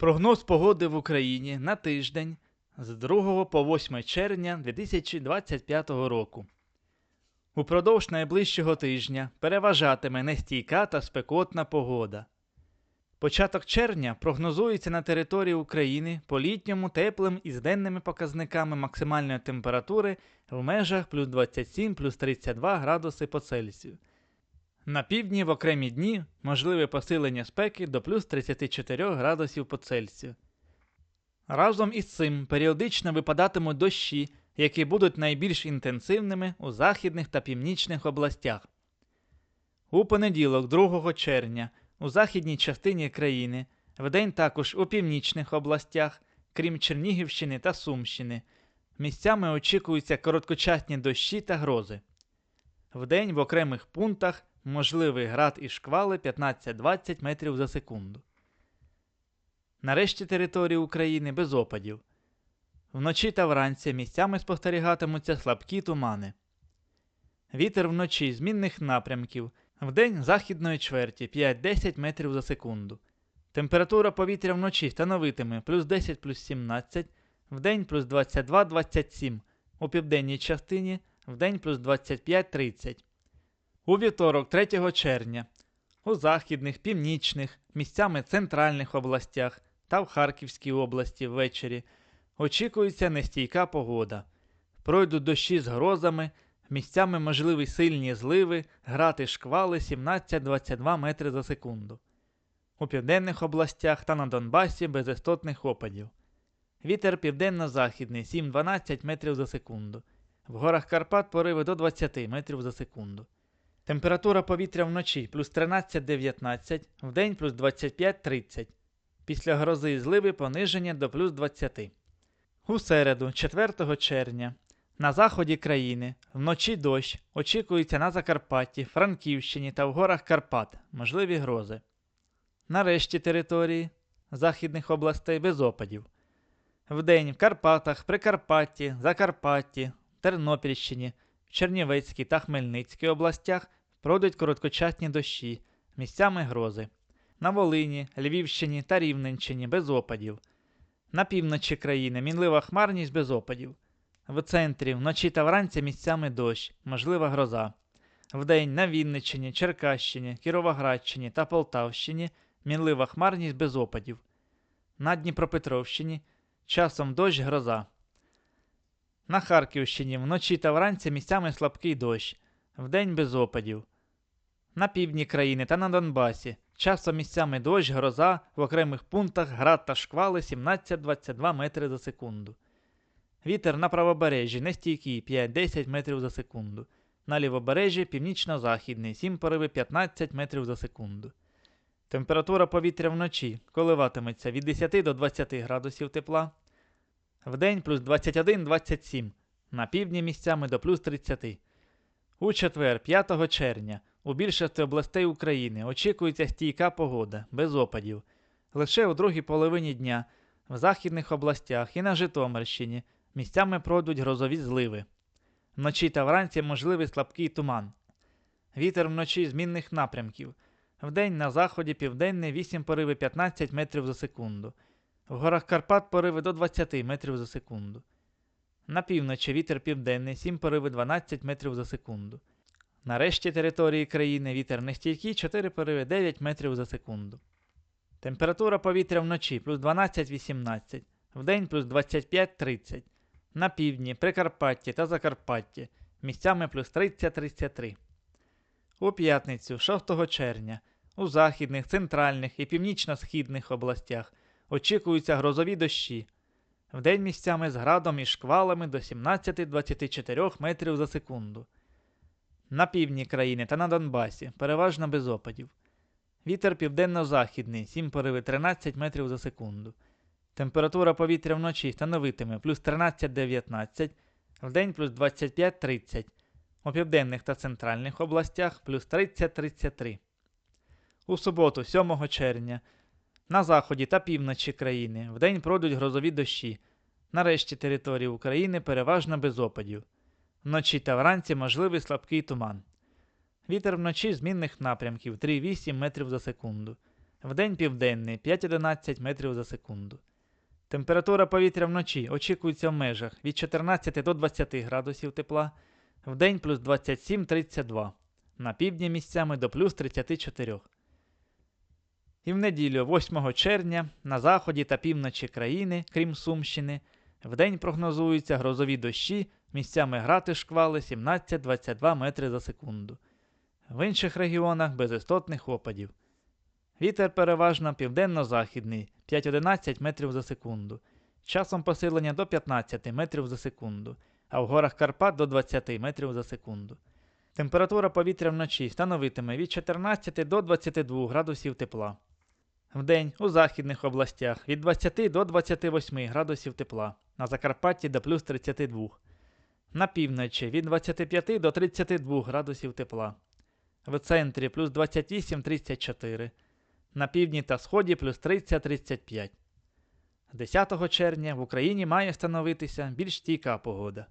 Прогноз погоди в Україні на тиждень з 2 по 8 червня 2025 року. Упродовж найближчого тижня переважатиме нестійка та спекотна погода. Початок червня прогнозується на території України по літньому теплим із денними показниками максимальної температури в межах плюс 27 плюс 32 градуси по Цельсію. На півдні в окремі дні можливе посилення спеки до плюс 34 градусів по Цельсію. Разом із цим періодично випадатимуть дощі, які будуть найбільш інтенсивними у західних та північних областях. У понеділок, 2 червня, у західній частині країни, вдень також у північних областях, крім Чернігівщини та Сумщини, місцями очікуються короткочасні дощі та грози. Вдень в окремих пунктах можливий град і шквали 15-20 метрів за секунду. Нарешті території України без опадів. Вночі та вранці місцями спостерігатимуться слабкі тумани. Вітер вночі змінних напрямків, вдень західної чверті 5-10 метрів за секунду. Температура повітря вночі становитиме плюс 10 плюс 17, вдень плюс 22-27, у південній частині вдень плюс 25-30. У вівторок 3 червня у західних, північних, місцями центральних областях та в Харківській області ввечері очікується нестійка погода. Пройдуть дощі з грозами, місцями можливі сильні зливи, грати шквали 17-22 метри за секунду. У південних областях та на Донбасі без істотних опадів. Вітер південно-західний 7-12 метрів за секунду. В горах Карпат пориви до 20 метрів за секунду. Температура повітря вночі плюс 13-19, вдень плюс 25-30. Після грози і зливи пониження до плюс 20. У середу, 4 червня, на заході країни вночі дощ очікується на Закарпатті, Франківщині та в горах Карпат, можливі грози. Нарешті території західних областей без опадів. Вдень в Карпатах, Прикарпатті, Закарпатті, Тернопільщині, Чернівецькій та Хмельницькій областях пройдуть короткочасні дощі, місцями грози. На Волині, Львівщині та Рівненщині без опадів. На півночі країни мінлива хмарність без опадів. В центрі вночі та вранці місцями дощ, можлива гроза. Вдень на Вінниччині, Черкащині, Кіровоградщині та Полтавщині мінлива хмарність без опадів. На Дніпропетровщині часом дощ гроза. На Харківщині вночі та вранці місцями слабкий дощ, вдень без опадів. На півдні країни та на Донбасі часом місцями дощ, гроза, в окремих пунктах град та шквали 17-22 метри за секунду. Вітер на правобережжі нестійкий 5-10 метрів за секунду. На лівобережжі північно-західний 7 пориви 15 метрів за секунду. Температура повітря вночі коливатиметься від 10 до 20 градусів тепла. Вдень плюс 21-27, на півдні місцями до плюс 30. У четвер, 5 червня, у більшості областей України очікується стійка погода, без опадів. Лише у другій половині дня в західних областях і на Житомирщині місцями пройдуть грозові зливи. Вночі та вранці можливий слабкий туман. Вітер вночі змінних напрямків. Вдень на заході південний 8 пориви 15 метрів за секунду. В горах Карпат пориви до 20 метрів за секунду. На півночі вітер південний 7 пориви 12 метрів за секунду. На решті території країни вітер нестійкий 4 пориви 9 метрів за секунду. Температура повітря вночі плюс 12-18, вдень плюс 25-30. На півдні, Прикарпатті та Закарпатті місцями плюс 30-33. У п'ятницю, 6 червня, у західних, центральних і північно-східних областях очікуються грозові дощі. Вдень місцями з градом і шквалами до 17-24 метрів за секунду. На півдні країни та на Донбасі переважно без опадів. Вітер південно-західний 7 пориви 13 метрів за секунду. Температура повітря вночі становитиме плюс 13-19, вдень плюс 25-30, у південних та центральних областях плюс 30-33. У суботу, 7 червня, на заході та півночі країни вдень пройдуть грозові дощі. На решті території України переважно без опадів. Вночі та вранці можливий слабкий туман. Вітер вночі змінних напрямків 3,8 метрів за секунду. Вдень південний 5-11 метрів за секунду. Температура повітря вночі очікується в межах від 14 до 20 градусів тепла, вдень плюс 27-32, на півдні місцями до плюс 34. І в неділю, 8 червня, на заході та півночі країни, крім Сумщини, вдень прогнозуються грозові дощі, місцями грати шквали 17-22 метри за секунду. В інших регіонах без істотних опадів. Вітер переважно південно-західний 5-11 метрів за секунду, часом посилення до 15 метрів за секунду, а в горах Карпат до 20 метрів за секунду. Температура повітря вночі становитиме від 14 до 22 градусів тепла. Вдень у західних областях від 20 до 28 градусів тепла, на Закарпатті до плюс 32. На півночі від 25 до 32 градусів тепла. В центрі плюс 28-34. На півдні та сході плюс 30-35. 10 червня в Україні має становитися більш стійка погода.